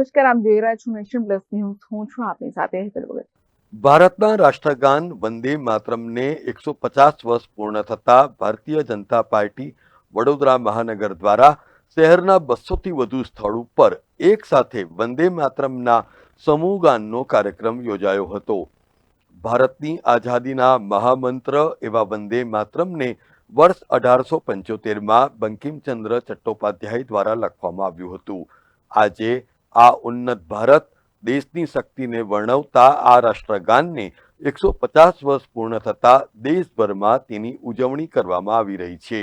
નમસ્કાર આપ જોઈ રહ્યા છો નેશન પ્લસ ન્યૂઝ હું છું આપની સાથે હેતલ વગર ભારતના રાષ્ટ્રગાન વંદે માતરમને એકસો પચાસ વર્ષ પૂર્ણ થતા ભારતીય જનતા પાર્ટી વડોદરા મહાનગર દ્વારા શહેરના બસોથી વધુ સ્થળ ઉપર એક સાથે વંદે માતરમના સમૂહગાનનો કાર્યક્રમ યોજાયો હતો. ભારતની આઝાદીના મહામંત્ર એવા વંદે માતરમને વર્ષ અઢારસો પંચોતેરમાં બંકિમચંદ્ર ચટ્ટોપાધ્યાય દ્વારા લખવામાં આવ્યું હતું. આજે આ ઉન્નત ભારત દેશની શક્તિને વર્ણવતા આ રાષ્ટ્રગાનને એકસો પચાસ વર્ષ પૂર્ણ થતાં દેશભરમાં તેની ઉજવણી કરવામાં આવી રહી છે.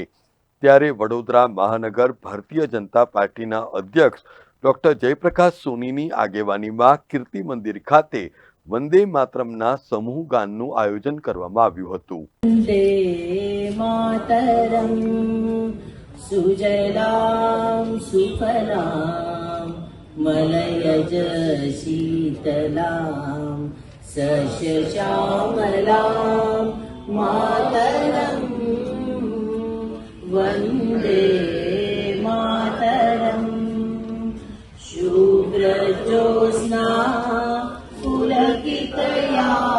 ત્યારે વડોદરા મહાનગર ભારતીય જનતા પાર્ટીના અધ્યક્ષ ડૉક્ટર જયપ્રકાશ સોનીની આગેવાનીમાં કીર્તિ મંદિર ખાતે વંદે માતરમના સમૂહ ગાનનું આયોજન કરવામાં આવ્યું હતું. વંદે માતરમ, સુજલામ, સુફલામ. मलयज शीतलां सस्यश्यामलां मातरम्। वन्दे मातरम्। शुभ्रजोत्स्ना पुलकितयामिनी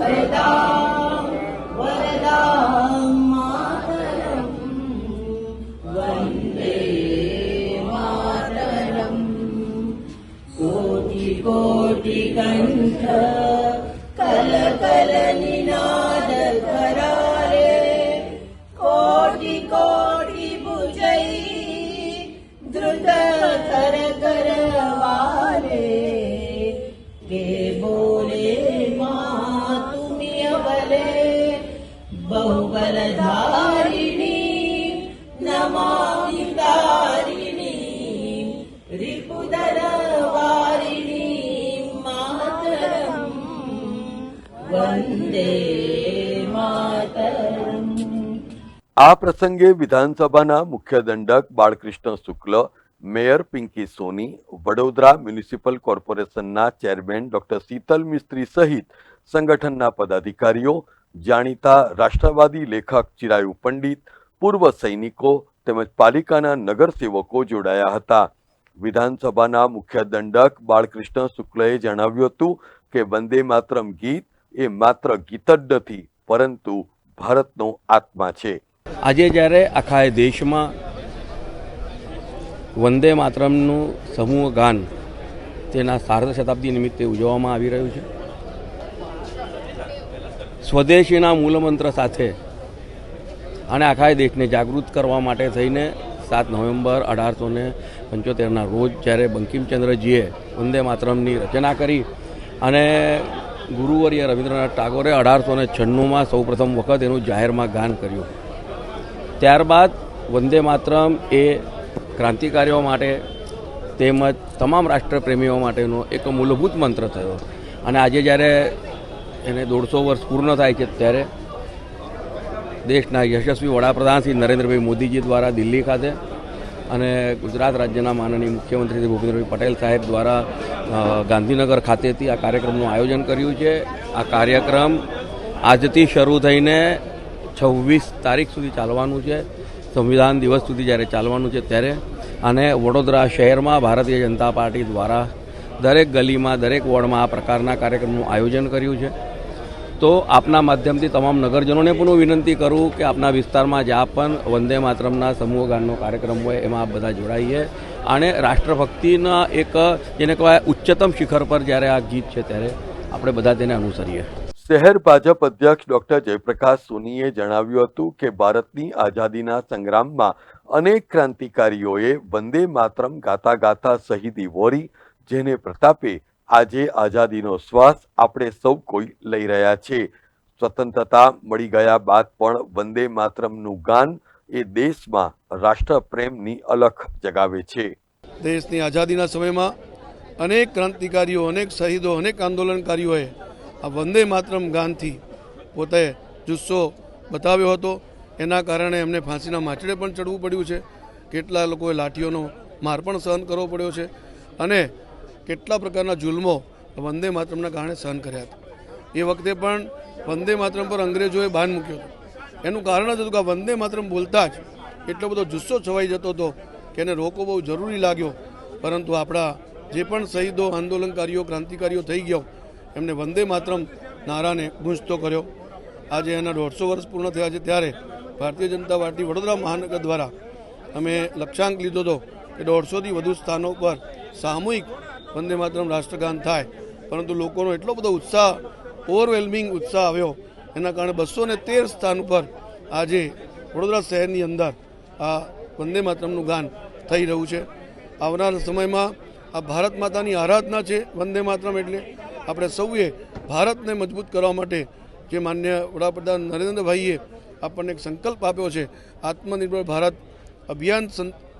回到 बहुबलधारिणी नमामि तारिणी रिपुदरवारिणी मातरम् वन्दे मातरम् આ પ્રસંગે વિધાનસભાના મુખ્ય દંડક બાળકૃષ્ણ શુક્લ મેયર પિંકી સોની વડોદરા મ્યુનિસિપલ કોર્પોરેશનના ચેરમેન ડોક્ટર શીતલ મિસ્ત્રી સહિત સંગઠનના પદાધિકારીઓ જાણીતા રાષ્ટ્રવાદી લેખક ચિરાયુ પંડિત, પૂર્વ સૈનિકો તેમજ પાલિકાના નગરસેવકો જોડાયા હતા. વિધાનસભાના મુખ્ય દંડક બાળકૃષ્ણ શુક્લએ જણાવ્યું હતું કે, વંદે માતરમ ગીત એ માત્ર ગીત જ નથી, પરંતુ ભારતનો આત્મા છે. આજે જ્યારે આખા દેશમાં વંદે માતરમનું સમૂહ ગાન તેના સાર્ધ શતાબ્દી નિમિત્તે ઉજવવામાં આવી રહ્યું છે સ્વદેશીના મૂલમંત્ર સાથે અને આખા દેશને જાગૃત કરવા માટે થઈને સાત નવેમ્બર અઢારસો ને પંચોતેરના રોજ જ્યારે બંકિમચંદ્રજીએ વંદે માતરમની રચના કરી અને ગુરુવર્ય રવિન્દ્રનાથ ટાગોરે અઢારસો ને છન્નુંમાં સૌપ્રથમ વખત એનું જાહેરમાં ગાન કર્યું. ત્યારબાદ વંદે માતરમ એ ક્રાંતિકારીઓ માટે તેમજ તમામ રાષ્ટ્રપ્રેમીઓ માટેનો એક મૂળભૂત મંત્ર થયો. અને આજે જ્યારે એને દોઢસો વર્ષ પૂર્ણ થાય છે ત્યારે દેશના યશસ્વી વડાપ્રધાન શ્રી નરેન્દ્રભાઈ મોદીજી દ્વારા દિલ્હી ખાતે અને ગુજરાત રાજ્યના માનનીય મુખ્યમંત્રી શ્રી ભૂપેન્દ્રભાઈ પટેલ સાહેબ દ્વારા ગાંધીનગર ખાતેથી આ કાર્યક્રમનું આયોજન કર્યું છે. આ કાર્યક્રમ આજથી શરૂ થઈને છવ્વીસ તારીખ સુધી ચાલવાનું છે. સંવિધાન દિવસ સુધી જ્યારે ચાલવાનું છે ત્યારે. અને વડોદરા શહેરમાં ભારતીય જનતા પાર્ટી દ્વારા દરેક ગલીમાં, દરેક વોર્ડમાં આ પ્રકારના કાર્યક્રમનું આયોજન કર્યું છે. તો આપના માધ્યમથી તમામ નગરજનોને પણ હું વિનંતી કરું કે આપના વિસ્તારમાં જ્યાં પણ વંદે માતરમના સમૂહ ગાનનો કાર્યક્રમ હોય એમાં આપ બધા જોડાઈએ. અને રાષ્ટ્રભક્તિના એક, જેને કહેવાય ઉચ્ચતમ શિખર પર જ્યારે આ ગીત છે ત્યારે આપણે બધા તેને અનુસરીએ. શહેર ભાજપ અધ્યક્ષ ડોક્ટર જયપ્રકાશ સોનીએ જણાવ્યું હતું કે ભારતની આઝાદીના સંગ્રામમાં અનેક ક્રાંતિકારીઓએ વંદે માતરમ ગાતા ગાતા શહીદી વોરી, જેને પ્રતાપે આજે આઝાદીનો શ્વાસ આપણે સૌ કોઈ લઈ રહ્યા છે. સ્વતંત્રતા મળી ગયા બાદ પણ વંદે માતરમનું ગાન એ દેશમાં રાષ્ટ્રપ્રેમની અલખ જગાવે છે. દેશની આઝાદીના સમયમાં અનેક ક્રાંતિકારીઓ, અનેક શહીદો, અનેક આંદોલનકારીઓએ આ વંદે માતરમ ગાનથી પોતે જુસ્સો બતાવ્યો હતો. એના કારણે એમને ફાંસીના માચડે પણ ચડવું પડ્યું છે. કેટલા લોકોએ લાઠીઓનો માર પણ સહન કરવો પડ્યો છે. અને કેટલા પ્રકારના જુલ્મો વંદે માતરમના કારણે સહન કર્યા હતા. એ વખતે પણ વંદે માતરમ પર અંગ્રેજોએ બાન મૂક્યો હતો. એનું કારણ જ હતું કે વંદે માતરમ બોલતા જ એટલો બધો જુસ્સો છવાઈ જતો હતો કે એને રોકવો બહુ જરૂરી લાગ્યો. પરંતુ આપણા જે પણ શહીદો, આંદોલનકારીઓ, ક્રાંતિકારીઓ થઈ ગયો, એમને વંદે માતરમ નારાને ગુંજતો કર્યો. આજે એના દોઢસો વર્ષ પૂર્ણ થયા છે ત્યારે ભારતીય જનતા પાર્ટી વડોદરા મહાનગર દ્વારા અમે લક્ષ્યાંક લીધો હતો કે દોઢસોથી વધુ સ્થાનો પર સામૂહિક વંદે માતરમ રાષ્ટ્રગાન થાય. પરંતુ લોકોનો એટલો બધો ઉત્સાહ ઓવરવેલમિંગ ઉત્સાહ આવ્યો. એના કારણે બસો ને તેર સ્થાન ઉપર આજે વડોદરા શહેરની અંદર આ વંદે માતરમનું ગાન થઈ રહ્યું છે. આવનાર સમયમાં આ ભારત માતાની આરાધના છે વંદે માતરમ એટલે આપણે સૌએ ભારતને મજબૂત કરવા માટે જે માન્ય વડાપ્રધાન નરેન્દ્રભાઈએ આપણને એક સંકલ્પ આપ્યો છે, આત્મનિર્ભર ભારત અભિયાન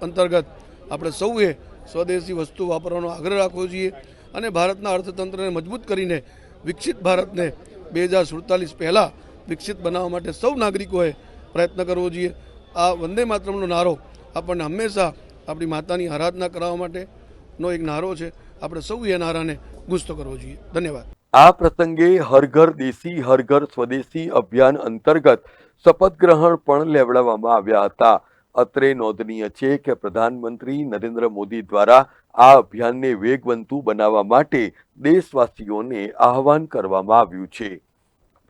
અંતર્ગત આપણે સૌએ સ્વદેશી વસ્તુ વાપરવાનો આગ્રહ રાખવો જોઈએ અને ભારતના અર્થતંત્રને મજબૂત કરીને વિકસિત ભારતને બે હજાર સુડતાલીસ પહેલાં વિકસિત બનાવવા માટે સૌ નાગરિકોએ પ્રયત્ન કરવો જોઈએ. આ વંદે માતરમનો નારો આપણને હંમેશા આપણી માતાની આરાધના કરાવવા માટેનો એક નારો છે. આપણે સૌ એ નારાને ગુસ્તો કરવો જોઈએ. ધન્યવાદ. આ પ્રસંગે હર ઘર દેશી, હર ઘર સ્વદેશી અભિયાન અંતર્ગત શપથ ગ્રહણ પણ લેવડાવવામાં આવ્યા હતા. અત્રે નોંધનીય છે કે પ્રધાનમંત્રી નરેન્દ્ર મોદી દ્વારા આ અભિયાનને વેગવંતુ બનાવવા માટે દેશવાસીઓને આહવાન કરવામાં આવ્યું છે.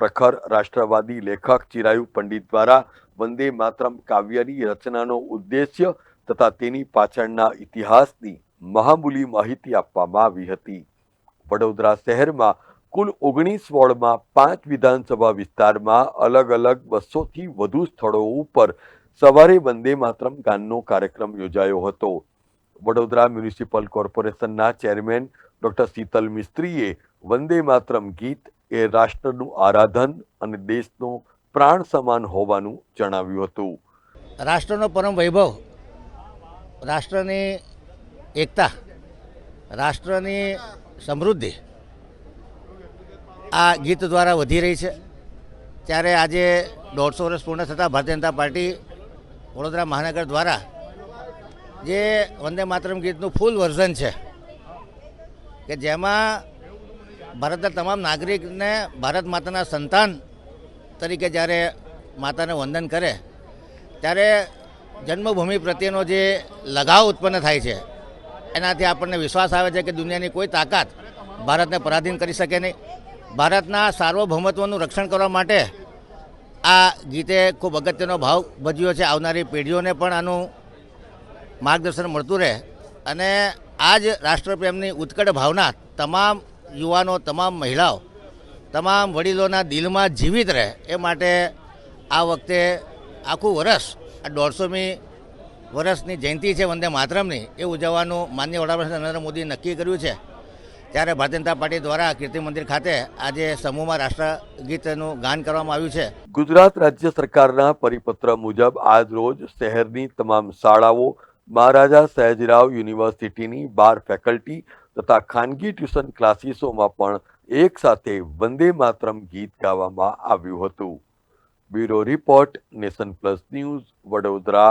પ્રખર રાષ્ટ્રવાદી લેખક ચિરાયુ પંડિત દ્વારા વંદે માતરમ કાવ્યની રચનાનો ઉદ્દેશ્ય તથા તેની પાછળના ઇતિહાસની મહામૂલી માહિતી આપવામાં આવી હતી. વડોદરા શહેરમાં કુલ ઓગણીસ વોર્ડમાં પાંચ વિધાનસભા વિસ્તારમાં અલગ અલગ બસોથી વધુ સ્થળો ઉપર સવારે વંદે માતરમ ગાનનો કાર્યક્રમ યોજાયો હતો. વડોદરા મ્યુનિસિપલ કોર્પોરેશનના ચેરમેન ડોક્ટર શીતલ મિસ્ત્રીએ વંદે માતરમ ગીત એ રાષ્ટ્રનું આરાધન અને દેશનો પ્રાણ સમાન હોવાનું જણાવ્યું હતું. રાષ્ટ્રનો પરમ વૈભવ, રાષ્ટ્રની એકતા, રાષ્ટ્રની સમૃદ્ધિ આ ગીત દ્વારા વધી રહી છે. ત્યારે આજે દોઢસો વર્ષ પૂર્ણ થતાં ભારતીય જનતા પાર્ટી વડોદરા મહાનગર દ્વારા જે વંદે માતરમ ગીતનું ફૂલ વર્ઝન છે. કે જેમાં ભારતના તમામ નાગરિકને ભારત માતાના સંતાન તરીકે જ્યારે માતાને વંદન કરે, ત્યારે જન્મભૂમિ પ્રત્યેનો જે લગાવ ઉત્પન્ન થાય છે, એનાથી આપણને વિશ્વાસ આવે છે કે દુનિયાની કોઈ તાકાત ભારતને પરાધીન કરી શકે નહીં. ભારતના સાર્વભૌમત્વનું રક્ષણ કરવા માટે આ ગીતે ખૂબ અગત્યનો ભાવ ભજ્યો છે. આવનારી પેઢીઓને પણ આનું માર્ગદર્શન મળતું રહે. અને આ જ રાષ્ટ્રપ્રેમની ઉત્કટ ભાવના તમામ યુવાનો, તમામ મહિલાઓ, તમામ વડીલોના દિલમાં જીવિત રહે એ માટે આ વખતે આખું વરસ, આ દોઢસોમી વર્ષની જયંતિ છે વંદે માતરમની, એ ઉજવવાનું માન્ય વડાપ્રધાન નરેન્દ્ર મોદીએ નક્કી કર્યું છે. ત્યારે ભારતીય જનતા પાર્ટી દ્વારા કીર્તિ મંદિર ખાતે આજે સમૂહમાં રાષ્ટ્રગીતનું ગાન કરવામાં આવ્યું છે. ગુજરાત રાજ્ય સરકારના પરિપત્ર મુજબ આજ રોજ શહેરની તમામ શાળાઓ, મહારાજા સયાજીરાવ યુનિવર્સિટીની બાર ફેકલ્ટી તથા ખાનગી ટ્યુશન ક્લાસીસોમાં પણ એક સાથે વંદે માતરમ ગીત ગાવામાં આવ્યું હતું. Bureau report nation plus news Vadodara.